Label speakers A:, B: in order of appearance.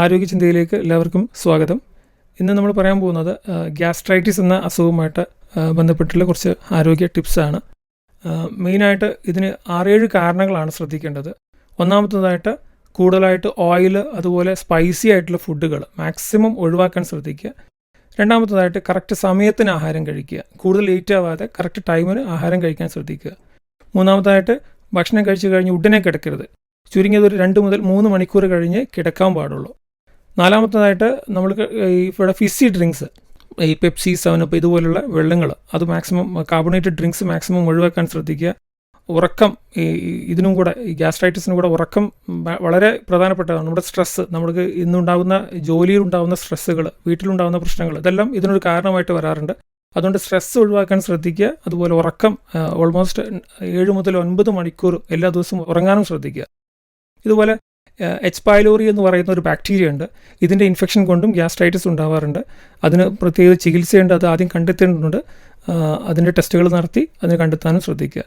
A: ആരോഗ്യ ചിന്തയിലേക്ക് എല്ലാവർക്കും സ്വാഗതം. ഇന്ന് നമ്മൾ പറയാൻ പോകുന്നത് ഗ്യാസ്ട്രൈറ്റിസ് എന്ന അസുഖവുമായിട്ട് ബന്ധപ്പെട്ടുള്ള കുറച്ച് ആരോഗ്യ ടിപ്സാണ് മെയിനായിട്ട് ഇതിന് ആറേഴ് കാരണങ്ങളാണ് ശ്രദ്ധിക്കേണ്ടത്. ഒന്നാമത്തതായിട്ട് കൂടുതലായിട്ട് ഓയിൽ അതുപോലെ സ്പൈസി ആയിട്ടുള്ള ഫുഡുകൾ മാക്സിമം ഒഴിവാക്കാൻ ശ്രദ്ധിക്കുക. രണ്ടാമത്തതായിട്ട് കറക്റ്റ് സമയത്തിന് ആഹാരം കഴിക്കുക. കൂടുതൽ ലേറ്റ് ആവാതെ കറക്റ്റ് ടൈമിന് ആഹാരം കഴിക്കാൻ ശ്രദ്ധിക്കുക. മൂന്നാമതായിട്ട് ഭക്ഷണം കഴിച്ചു കഴിഞ്ഞ് ഉടനെ കിടക്കരുത്. ചുരുങ്ങിയത് ഒരു രണ്ട് മുതൽ മൂന്ന് മണിക്കൂർ കഴിഞ്ഞ് കിടക്കാൻ പാടുള്ളൂ. നാലാമത്തതായിട്ട് നമ്മൾ ഈ ഇവിടെ ഫിസി ഡ്രിങ്ക്സ് ഈ പെപ്സി സെവനപ്പ് ഇതുപോലുള്ള വെള്ളങ്ങൾ അത് മാക്സിമം കാർബണേറ്റഡ് ഡ്രിങ്ക്സ് മാക്സിമം ഒഴിവാക്കാൻ ശ്രദ്ധിക്കുക. ഉറക്കം ഈ ഇതിനും കൂടെ ഈ ഗ്യാസ്ട്രൈറ്റിസിനും കൂടെ ഉറക്കം വളരെ പ്രധാനപ്പെട്ടതാണ്. നമ്മുടെ സ്ട്രെസ്സ് നമുക്ക് ഇന്നുണ്ടാകുന്ന ജോലിയിൽ ജോലിയിലുണ്ടാകുന്ന സ്ട്രെസ്സുകൾ വീട്ടിലുണ്ടാകുന്ന പ്രശ്നങ്ങൾ ഇതെല്ലാം ഇതിനൊരു കാരണമായിട്ട് വരാറുണ്ട്. അതുകൊണ്ട് സ്ട്രെസ്സ് ഒഴിവാക്കാൻ ശ്രദ്ധിക്കുക. അതുപോലെ ഉറക്കം ഓൾമോസ്റ്റ് ഏഴ് മുതൽ ഒൻപത് മണിക്കൂർ എല്ലാ ദിവസവും ഉറങ്ങാനും ശ്രദ്ധിക്കുക. ഇതുപോലെ എച്ച് പൈലോറി എന്ന് പറയുന്ന ഒരു ബാക്ടീരിയ ഉണ്ട്. ഇതിന്റെ ഇൻഫെക്ഷൻ കൊണ്ടും ഗ്യാസ്ട്രൈറ്റിസ് ഉണ്ടാവാറുണ്ട്. അതിന് പ്രത്യേക ചികിത്സയുണ്ട്. അത് ആദ്യം കണ്ടെത്തേണ്ടതുണ്ട്. അതിന്റെ ടെസ്റ്റുകൾ നടത്തി അതിന് കണ്ടെത്താനും ശ്രദ്ധിക്കുക.